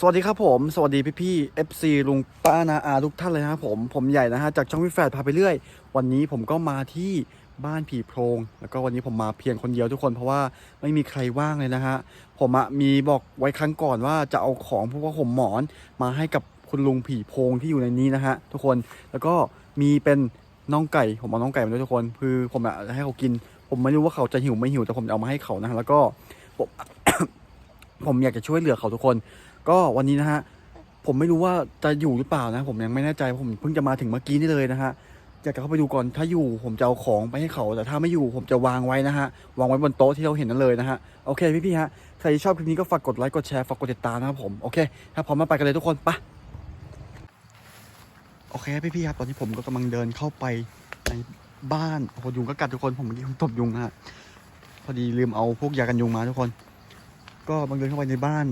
สวัสดีครับผม สวัสดีพี่พี่ๆ FC ลุงป้านาอาทุกท่านเลยนะครับผม ผมใหญ่นะฮะ จากช่องวิแฟดพาไปเรื่อย วันนี้ผมก็มาที่บ้านผีโพรงแล้วก็วันนี้ผมมาเพียงคนเดียวทุกคนเพราะว่าไม่มีใครว่างเลยนะฮะ ผมอะมีบอกไว้ครั้งก่อนว่าจะเอาของพวกว่าผมหมอนมาให้กับคุณลุงผีโพรงที่อยู่ในนี้นะฮะทุกคน แล้วก็มีเป็นน่องไก่ ผมเอาน่องไก่มาด้วยทุกคน คือผมอะจะให้เขากิน ผมไม่รู้ว่าเขาจะหิวไม่หิวแต่ผมเอามาให้เขานะฮะแล้วก็ผมผมอยากจะช่วยเหลือเขาทุกคน ก็วันนี้นะฮะผมไม่รู้ว่าจะอยู่หรือเปล่านะ ผมยังไม่แน่ใจผมเพิ่งจะมาถึงเมื่อกี้นี่เลยนะฮะอยากจะเข้าไปดูก่อนถ้าอยู่ผมจะเอาของไปให้เขา แต่ถ้าไม่อยู่ผมจะวางไว้นะฮะวางไว้บนโต๊ะที่เราเห็นนั่นเลยนะฮะโอเคพี่ๆฮะใครที่ชอบคลิปนี้ก็ฝากกดไลค์กดแชร์ฝากกดติดตามนะครับผมโอเค ถ้าพร้อมมาไปกันเลยทุกคนปะโอเคพี่ๆครับตอนนี้ผมก็กำลังเดินเข้าไปในบ้านโอ้โหยุงก็กัดทุกคนผมเมื่อกี้ผมตบยุงนะฮะพอดีลืมเอาพวกยากันยุงมาทุกคน ก็บังเดินเข้าไปในบ้าน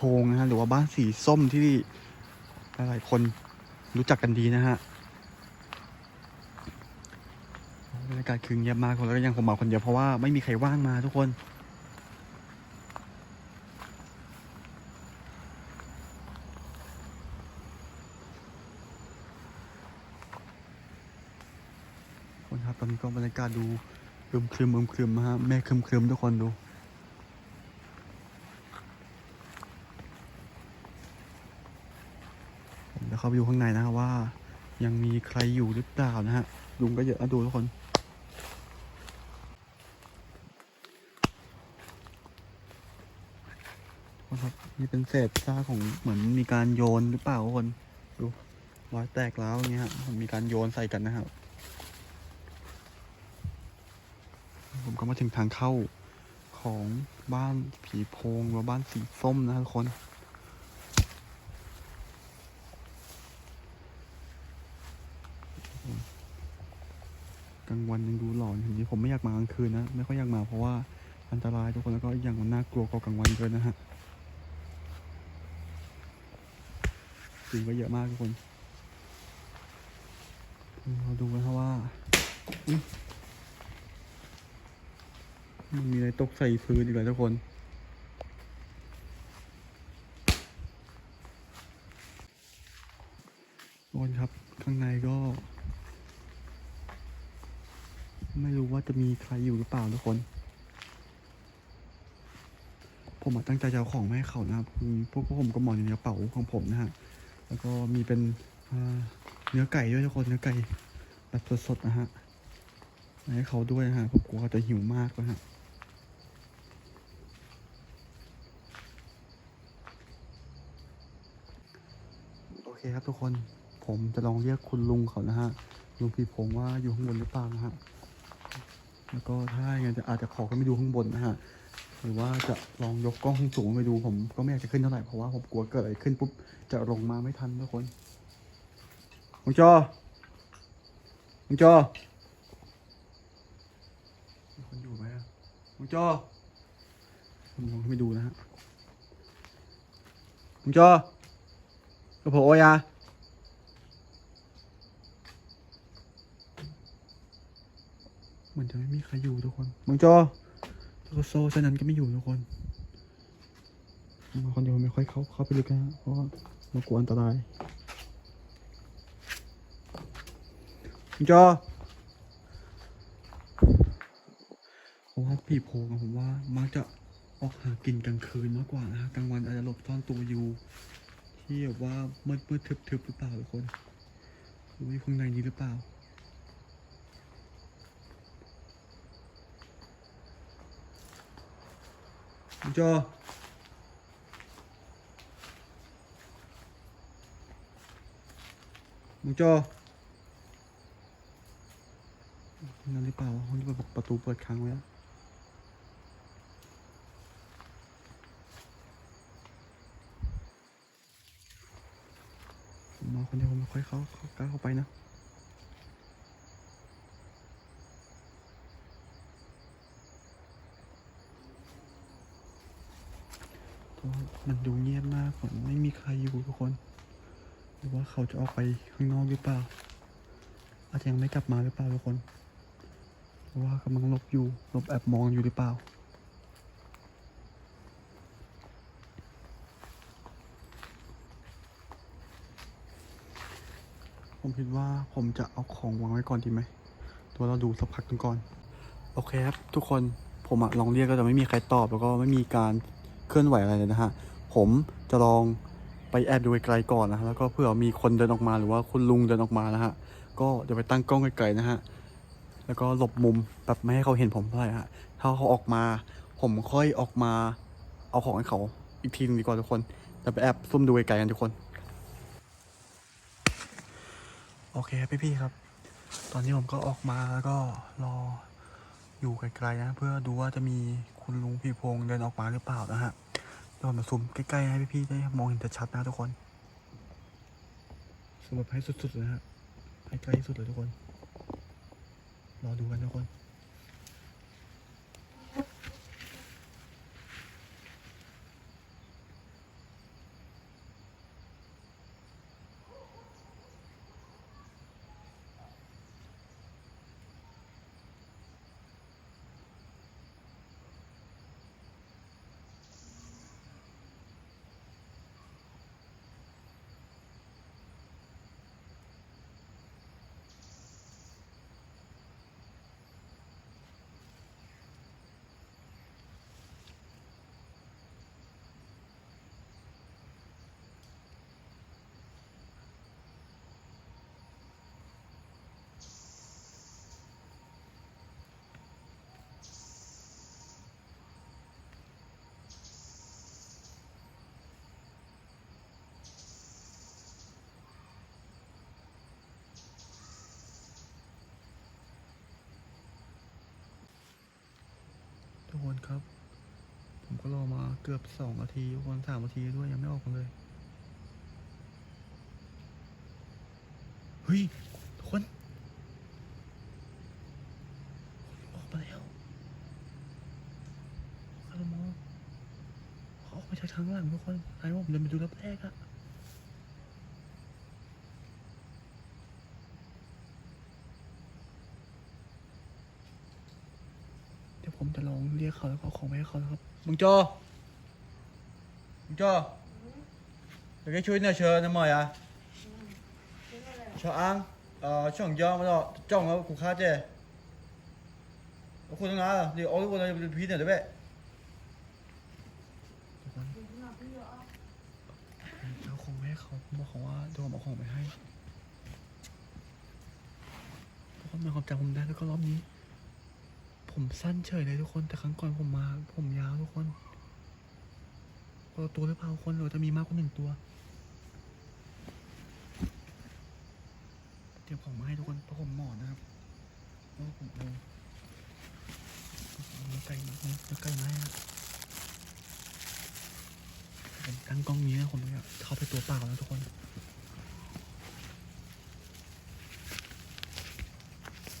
พงนะฮะหรือว่าบ้านสีส้มที่หลายๆคนรู้จักกันดีนะฮะบรรยากาศคือเงียบมากแล้วก็ยังผมมาคนเดียวเพราะว่าไม่มีใครว่างมาทุกคนคนครับตอนนี้ก็บรรยากาศดูอึมครึมอึมครึมฮะแม่ครึมครึมทุกคนดู ผมจะ เข้าไปดูข้างในนะฮะว่า ยังมีใครอยู่หรือเปล่านะฮะลุงก็เยอะนะดูทุกคนครับนี่เป็นเศษซากของเหมือนมีการโยนหรือเปล่าทุกคนดูรอยแตกแล้วอย่างเงี้ยมันมีการโยนใส่กันนะครับ ผมก็มาถึงทางเข้าของบ้านผีโพงหรือบ้านสีส้มนะทุกคน กลางวันยังดูหลอนอยู่นี่ผมไม่อยากมากลางคืนนะไม่ค่อยอยากมาเพราะว่าอันตรายทุกคนแล้วก็อย่างมันน่ากลัวกว่ากลางวันเกินนะฮะจริงก็เยอะมากทุกคนเราดูกันครับว่ามันมีอะไรตกใส่พื้นอีกแล้วทุกคนทุกคนครับข้างในก็ ไม่รู้ว่าจะมีใครอยู่หรือเปล่าทุกคน ผมตั้งใจจะเอาของมาให้เขานะครับคือพวกพวกผมก็หมอนอยู่ในกระเป๋าของผมนะฮะ แล้วก็มีเป็นเนื้อไก่ด้วยทุกคนเนื้อไก่แบบสดๆนะฮะมาให้เขาด้วยนะฮะผมกลัวเขาจะหิวมากนะฮะโอเคครับทุกคนผมจะลองเรียกคุณลุงเขานะฮะลุงพีพงษ์ว่าอยู่ข้างบนหรือเปล่านะฮะ แล้วก็ถ้าอย่างนั้นจะอาจจะขอขึ้นไปดูข้างบนนะฮะ หรือว่าจะลองยกกล้องข้างสูงไปดูผมก็ไม่อยากจะขึ้นเท่าไหร่เพราะว่าผมกลัวเกิดอะไรขึ้นปุ๊บจะลงมาไม่ทันทุกคนมุงจอมุงจอมีคนอยู่ไหมอะมุงจอผมลองขึ้นไปดูนะฮะมุงจอกระโผล่ยา เหมือนจะไม่มี ใครอยู่ทุกคนมึงจอแล้วก็โซ่เส้นนั้นก็ไม่อยู่ทุกคนมาคนเดียวไม่ค่อยเข้าเข้าไปลึกนะฮะเพราะว่าเรากลัวอันตรายมึงจอผมว่าผีโพงอะผมว่ามักจะออกหากินกลางคืนมากกว่านะฮะกลางวันอาจจะหลบซ่อนตัวอยู่ ที่แบบว่ามืดมืดทึบทึบหรือเปล่าทุกคนหรือว่าอยู่ข้างในนี้หรือเปล่า มึงจอมึงจอนั่นหรือเปล่าห้องที่เปิดประตูเปิดค้างไว้อะผมมาคนเดียวไม่ค่อยเข้าเข้ากล้าเข้าไปนะ มันดูเงียบมากเหมือนไม่มีใครอยู่ทุกคน หรือว่าเขาจะออกไปข้างนอกหรือเปล่า อาจจะยังไม่กลับมาหรือเปล่าทุกคน หรือว่ากำลังลบอยู่ลบแอบมองอยู่หรือเปล่าผมคิดว่าผมจะเอาของวางไว้ก่อนดีไหมตัวเราดูสักพักหนึงก่อน โอเคครับ ทุกคนผมอะลองเรียกก็จะไม่มีใครตอบแล้วก็ไม่มีการ เคลื่อนไหวอะไรเลยนะฮะ ผมจะลองไปแอบดูไกลๆก่อนนะฮะแล้วก็เผื่อมีคนเดินออกมาหรือว่าคุณลุงเดินออกมานะฮะ ก็เดี๋ยวไปตั้งกล้องไกลๆนะฮะ แล้วก็หลบมุมแบบไม่ให้เขาเห็นผมเท่าไหร่ฮะ ถ้าเขาออกมา ผมค่อยออกมาเอาของให้เขาอีกทีหนึงดีกว่าทุกคน จะไปแอบซุ่มดูไกลๆกันทุกคน โอเคพี่ๆครับ ตอนนี้ผมก็ออกมาแล้วก็รออยู่ไกลๆนะ เพื่อดูว่าจะมีคุณลุงพี่พงษ์เดินออกมาหรือเปล่านะฮะเดี๋ยวมาซูมใกล้ๆให้พี่ๆได้มองเห็นชัดๆนะทุกคนซูมแบบให้สุดๆนะฮะให้ใกล้ที่สุดเลยทุกคน รอดูกันทุกคน คนครับ ผมก็รอมาเกือบสองนาทีทุกคนสามนาทีด้วยยังไม่ออกมาเลย เฮ้ยทุกคนออกมาแล้วเขามอเขาออกมาจากทางหลังทุกคนไอ้ว่าผมเดินไปดูรอบแรกอะเดี๋ยว ผมจะลองเรียกเขาแล้วก็เอาของไปให้เขานะครับมึงโจมึงโจเดี๋ยวแกช่วยเนี่ยเชิญนะหมอยอะ cho ăn ờ cho thằng Giang bây giờ trong nó cũng khá chè ở khu ngã thì ôi cái này phí này đấy bé เอาของไปให้เขาผมบอกเขาว่าเดี๋ยวผมเอาของไปให้ทุกคนมีความจำผมได้แล้วก็รอบนี้ ผมสั้นเฉยเลยทุกคน แต่ครั้งก่อนผมมา ผมยาวทุกคนคนละตัวหรือเปล่าคนหรือว่าจะมีมากกว่าหนึ่งตัวเตรียมของมาให้ทุกคนเพราะผมหมอนนะครับเพราะผมเอาเอาเนื้อไก่มาเนื้อไก่มาให้นะผมตั้งกล้องนี้นะผมเข้าไปตัวเปล่าแล้วทุกคน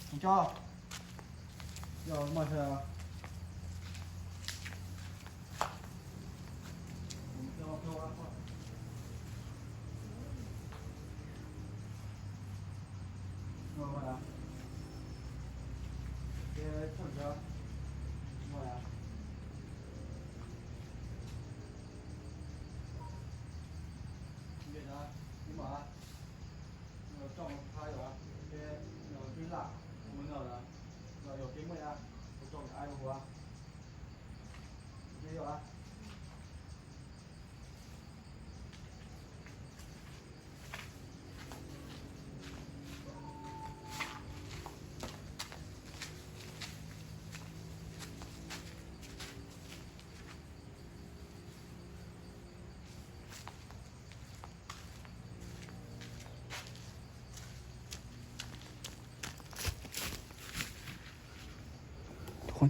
ผมชอ บเดี๋ยวมาเถอะผมจะเอ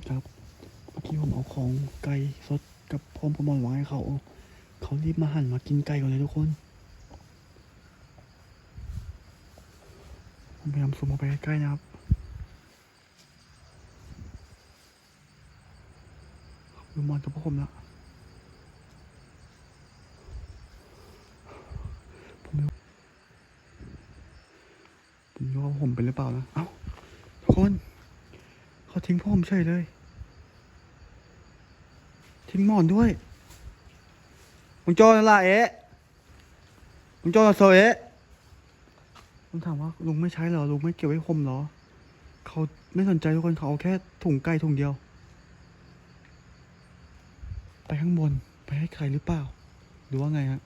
คนครับเมื่อกี้ผมเอาของไก่สดกับพร้อมกระมอนวางให้เขา เขารีบมาหันมากินไก่ก่อนเลยทุกคนผมพยายามซูมเข้าไปใกล้ๆนะครับดูมอนกับพวกผมล้วผมไม่ผมไม่รู้ว่าผมเป็นหรือเปล่านะ เอ้า ทุกคน เขาทิ้งพ่อผมเฉยเลย ทิ้งหมอนด้วย มึงโจนั่นละเอ๊ะมึงโจนั่นโซเอ๊ะผมถามว่าลุงไม่ใช้เหรอลุงไม่เก็บไว้ผมเหรอ เขาไม่สนใจทุกคนเขาเอาแค่ถุงไก่ถุงเดียว ไปข้างบนไปให้ใครหรือเปล่า หรือว่าไงฮะ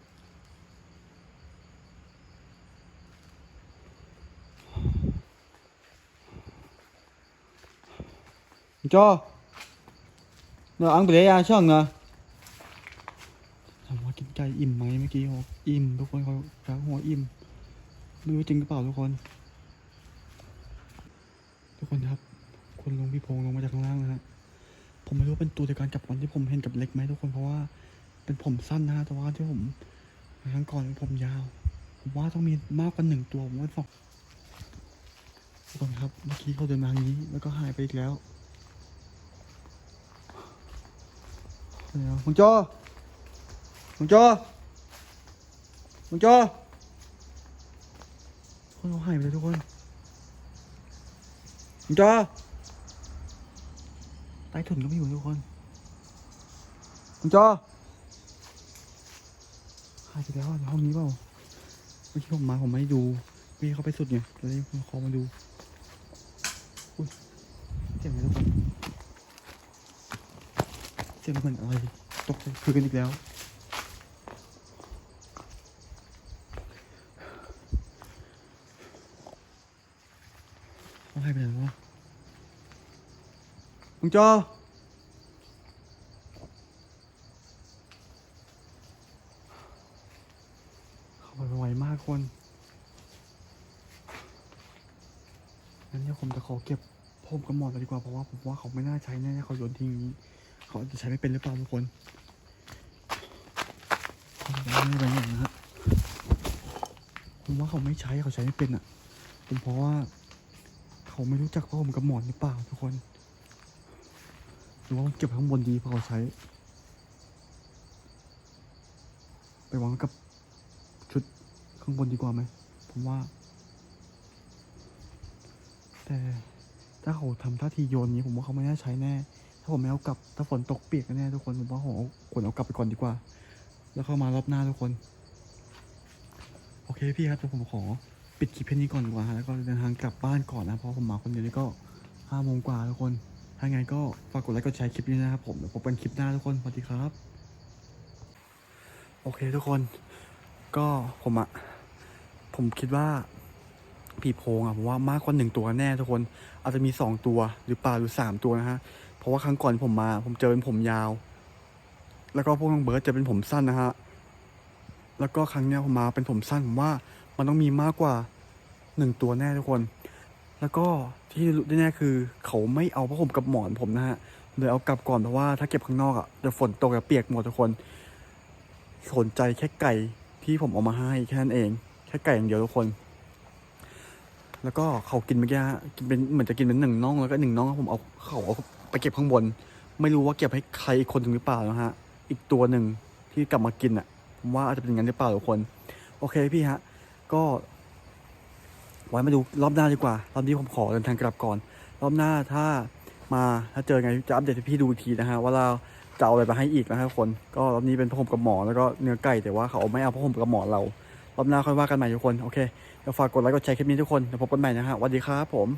cho nó ăn bể à sao ngờ ถามว่ากินไก่อิ่มไหมเมื่อกี้เขาอิ่มทุกคนเขารักหัวอิ่มไม่รู้จริงหรือเปล่าทุกคน ทุกคนครับ คุณลุงพี่พงลงมาจากข้างล่างนะฮะผมไม่รู้เป็นตัวเดียวกันกับวันที่ผมเห็นกับเล็กไหมทุกคนเพราะว่าเป็นผมสั้นนะฮะแต่ว่าที่ผมครั้งก่อนเป็นผมยาว ผมว่าต้องมีมากกว่าหนึ่งตัวผมว่าสองทุกคนครับ เมื่อกี้เขาเดินมาทางนี้ แล้วก็หายไปอีกแล้ว เดี๋ยวคุณโจมึงโจมึงโจคนเขาหายไปเลยทุกคนมึงโจใต้ถุนก็ไม่อยู่ทุกคนมึงโจหายไปแล้วในห้องนี้เปล่าเมื่อกี้ผมมาผมไม่ดูพี่เขาไปสุดไงเลยขอมาดูอุ้ยเสียงอะไรทุกคน สียงเหมือนอะไรตกใจคือกันอีกแล้วเขาให้ไปไหนวะมึงจอเขาไปไวมากคนงั้นเดี๋ยวผมจะขอเก็บพมกับหมอนไปดีกว่าเพราะว่าผมว่าเขาไม่น่าใช้แน่ๆเขาโยนทิ้งอย่างนี้ เขาจะใช้ไม่เป็นหรือเปล่าทุกคนไม่ได้ไปอย่างนะฮะผมว่าเขาไม่ใช้เขาใช้ไม่เป็นอะเป็นเพราะว่า เขาไม่รู้จักผ้าห่มกับหมอนหรือเปล่าทุกคนหรือว่าเก็บข้างบนดีพราะเขาใช้ ไปวางกับชุดข้างบนดีกว่าไหมผมว่า แต่ถ้าเขาทำท่าทีโยนนี้ผมว่าเขาไม่น่าใช้แน่ ถ้าผมไม่เอากลับถ้าฝนตกเปียกแน่ทุกคนผมว่าผมเอาขนเอากลับไปก่อนดีกว่า แล้วเข้ามารอบหน้าทุกคน โอเคพี่ครับผมขอปิดคลิปแค่นี้ก่อนดีกว่าฮะแล้วก็เดินทางกลับบ้านก่อนนะเพราะผมมาคนเดียวนี่ก็ห้าโมงกว่าทุกคน ถ้าไงก็ฝากกดไลค์กดแชร์คลิปนี้นะครับผมเดี๋ยวพบกันคลิปหน้าทุกคนสวัสดีครับ โอเคทุกคน ก็ผมอะผมคิดว่าผีโพงอะผมว่ามากกว่าหนึ่งตัวแน่ทุกคน อาจจะมีสองตัวหรือเปล่าหรือสามตัวนะฮะ ราะว่าครั้งก่อนผมมา ผมเจอเป็นผมยาว แล้วก็พวกน้องเบิร์ดจอเป็นผมสั้นนะฮะ แล้วก็ครั้งเนี้ยผมมาเป็นผมสั้นผมว่ามันต้องมีมากกว่าหนึ่งตัวแน่ทุกคน แล้วก็ที่รู้แน่ๆคือ เขาไม่เอาผ้าห่มกับหมอนผมนะฮะเลยเอากลับก่อนเพราะว่าถ้าเก็บข้างนอกอะ่ะเดี๋ยวฝนตกจะเปียกหมดทุกคน สนใจแค่ไก่ที่ผมเอามาให้แค่นั้นเอง แค่ไก่อย่างเดียวทุกคน แล้วก็เขากินเมื่อกี้กินเป็นเหมือนจะกินเป็นหนึ่งน่องแล้วก็หนึ่งน่องผมเอาเขาเอา ไปเก็บข้างบน ไม่รู้ว่าเก็บให้ใครอีกคนถึงหรือเปล่านะฮะ อีกตัวหนึ่งที่กลับมากินอะผมว่าอาจจะเป็นอย่างนั้นหรือเปล่าทุกคน โอเคพี่ฮะ ก็ ไว้มาดูรอบหน้าดีกว่า รอบนี้ผมขอเดินทางกลับก่อน รอบหน้าถ้ามาถ้าเจอไงจะอัปเดตให้พี่ดูอีกทีนะฮะว่าเราจะเอาอะไรมาให้อีกนะครับทุกคน ก็รอบนี้เป็นผ้าห่มกับหมอนแล้วก็เนื้อไก่แต่ว่าเขาไม่เอาผ้าห่มกับหมอนเรา รอบหน้าค่อยว่ากันใหม่ทุกคน โอเคเดี๋ยวฝากกดไลค์กดแชร์คลิปนี้ทุกคนเดี๋ยวพบกันใหม่นะฮะสวัสดีครับผม